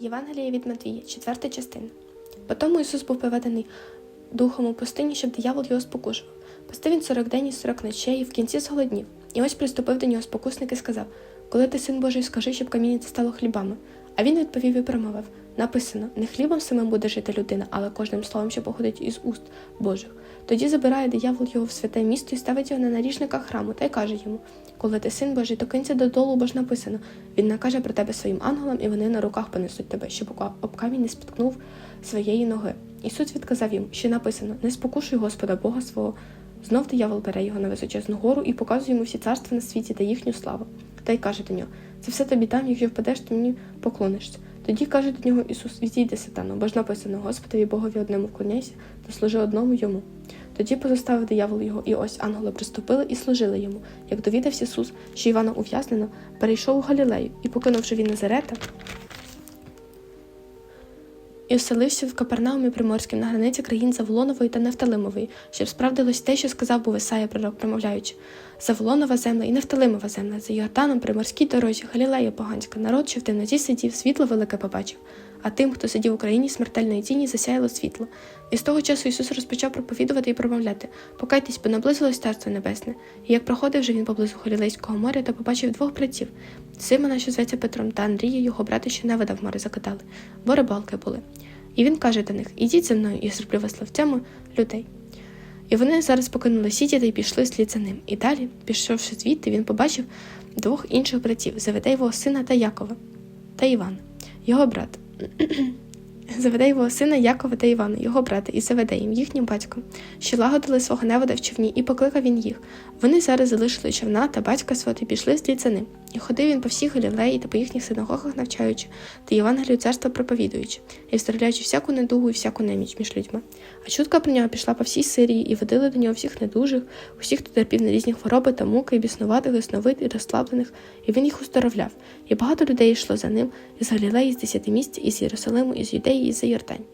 Євангеліє від Матвія, четверта частина. Потому Ісус був поведений духом у пустині, щоб диявол його спокушував. Постив він сорок день і сорок ночей, і в кінці зголоднів. І ось приступив до нього спокусник і сказав: Коли ти син Божий, скажи, щоб каміння це стало хлібами. А він відповів і промовив: Написано: не хлібом самим буде жити людина, але кожним словом, що походить із уст Божих. Тоді забирає диявол його в святе місто і ставить його на наріжника храму та й каже йому: Коли ти син Божий, то кинься додолу, бо ж написано: Він накаже про тебе своїм ангелам, і вони на руках понесуть тебе, щоб об камінь не спіткнув своєї ноги. Ісус відказав їм, що написано: Не спокушуй Господа Бога свого. Знов диявол бере його на височезну гору і показує йому всі царства на світі та їхню славу. Та й каже до нього: Це все тобі там, якщо впадеш, то мені поклонишся. Тоді каже до нього Ісус: Відійди, сатану, бо ж написано: Господові Богові одному вклоняйся, та служи одному йому. Тоді позоставив диявол його, і ось ангели приступили і служили йому. Як довідався Ісус, що Івана ув'язнено, перейшов у Галілею і, покинувши він Назарета, і оселився в Капернаумі Приморським на границі країн Заволонової та Нефталимової, щоб справдилось те, що сказав був Ісая пророк, промовляючи Заволонова земля і Нефталимова земля, за Йорданом приморській дорозі, Галілея поганська, народ, що в темноті сидів, світло велике побачив. А тим, хто сидів в Україні смертельної тіні, засяяло світло. І з того часу Ісус розпочав проповідувати і промовляти Покайтесь, бо наблизилось Царство Небесне. І як проходив же він поблизу Галілейського моря, то побачив двох братів Симона, що зветься Петром, та Андрія, його брата, що невода в море закидали, бо рибалки були. І він каже до них: Ідіть за мною, я зроблю вас ловцями людей. І вони зараз покинули сіті та й пішли слід за ним. І далі, пішовши звідти, він побачив двох інших братів Заведеєвого сина та Якова та Івана, його брат. Заведеєвого сина Якова та Івана, його брата, і Заведеєм, їхнім батьком, що лагодили свого невода в човні, і покликав він їх. Вони зараз залишили човна та батька свого і пішли слід за. І ходив він по всій Галілеї та по їхніх синагогах навчаючи, та Євангелію царства проповідуючи, і вставляючи всяку недугу і всяку неміч між людьми. А чутка про нього пішла по всій Сирії, і водили до нього всіх недужих, усіх, хто терпів на різні хвороби та муки, і біснуватих, і сновид, і розслаблених, і він їх уздоровляв. І багато людей йшло за ним із Галілеї, з десяти місць, із Єрусалиму, із Юдеї, і за Йордань.